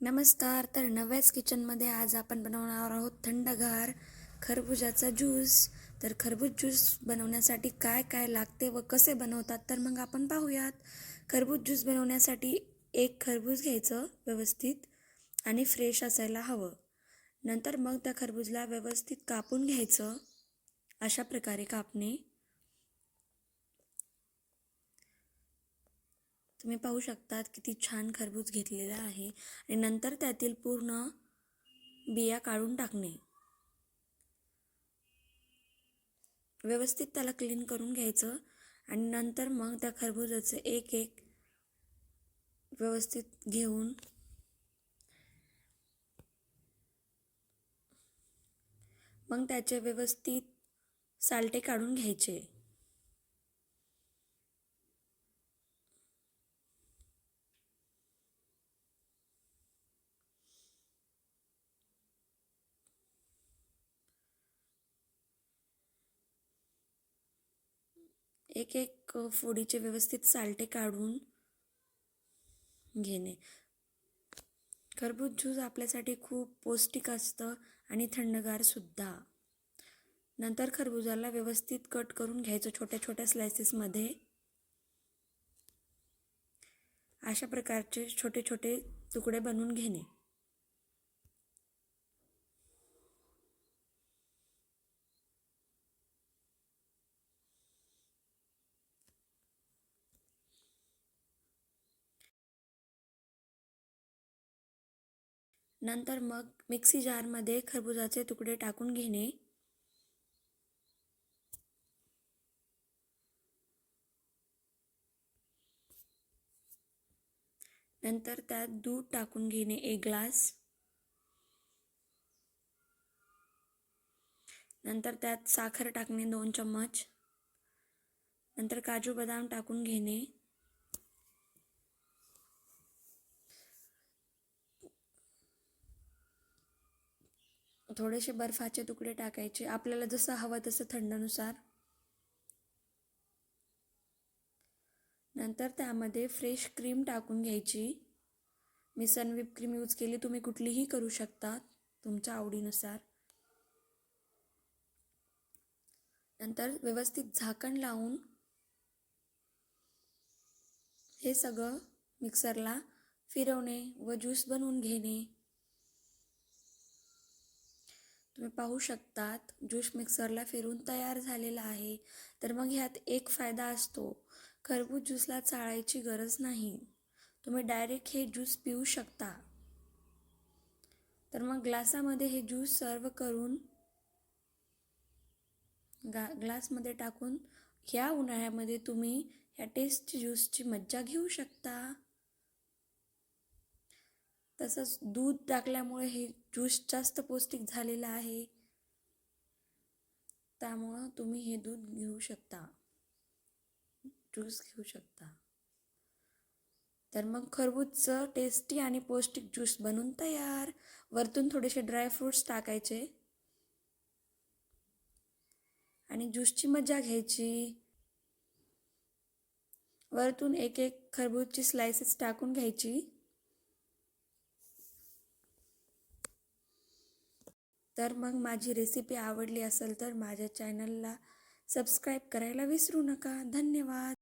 नमस्कार तर नव्याच किचनमध्ये आज आपण बनवणार आहोत थंडगार खरबुजाचा ज्यूस. तर खरबूज ज्यूस बनवण्यासाठी काय काय लागते व कसे बनवतात तर मग आपण पाहूयात. खरबूज ज्यूस बनवण्यासाठी एक खरबूज घ्यायचं व्यवस्थित आणि फ्रेश असायला हवं. नंतर मग त्या खरबूजला व्यवस्थित कापून घ्यायचं. अशा प्रकारे कापणे. तुम्ही पाहू शकतात किती छान खरबूज घेतलेला आहे. आणि नंतर त्यातील पूर्ण बिया काढून टाकणे. व्यवस्थित त्याला क्लीन करून घ्यायचं. आणि नंतर मग त्या खरबुजाचं एक एक व्यवस्थित घेऊन मग त्याचे व्यवस्थित सालटे काढून घ्यायचे. एक एक फोडीचे व्यवस्थित सालटे काढून घेणे. खरबूज ज्यूस आपल्यासाठी खूप पौष्टिक असतं आणि थंडगारसुद्धा नंतर खरबुजाला व्यवस्थित कट करून घ्यायचं छोट्या छोट्या स्लायसेसमध्ये अशा प्रकारचे छोटे छोटे तुकडे बनवून घेणे. नंतर मग मिक्सी जारमध्ये खरबुजाचे तुकडे टाकून घेणे. नंतर त्यात दूध टाकून घेणे एक ग्लास. नंतर त्यात साखर टाकणे दोन चम्मच. नंतर काजू बदाम टाकून घेणे. थोडेसे बर्फाचे तुकडे टाकायचे. आपल्याला जसं हवं तसं थंडनुसार. नंतर त्यामध्ये फ्रेश क्रीम टाकून घ्यायची. मी सनविप क्रीम यूज केली. तुम्ही कुठलीही करू शकता तुमच्या आवडीनुसार. नंतर व्यवस्थित झाकण लावून हे सगळं मिक्सरला फिरवणे व ज्यूस बनवून घेणे. तुम्ही पाहू शकतात. ज्यूस मिक्सरला फिरून तयार झालेला आहे. तर मग ह्यात एक फायदा असतो. खरबूज ज्यूसला चाळायची गरज नाही. तुम्ही डायरेक्ट हे ज्यूस पिऊ शकता. तर मग ग्लासामध्ये हे ज्यूस सर्व करून गा ग्लासमध्ये टाकून ह्या उन्हाळ्यामध्ये तुम्ही ह्या टेस्ट ज्यूसची मज्जा घेऊ शकता. तसंच दूध टाकल्यामुळे हे ज्यूस जास्त पौष्टिक झालेलं आहे. त्यामुळं तुम्ही हे दूध घेऊ शकता. ज्यूस घेऊ शकता. तर मग खरबूजचं टेस्टी आणि पौष्टिक ज्यूस बनून तयार. वरतून थोडेसे ड्रायफ्रूट्स टाकायचे. आणि ज्यूसची मजा घ्यायची. वरतून एक एक खरबूजची स्लायसेस टाकून घ्यायची. तर मग माझी रेसिपी आवडली असेल तर माझ्या चॅनलला सबस्क्राईब करायला विसरू नका. धन्यवाद.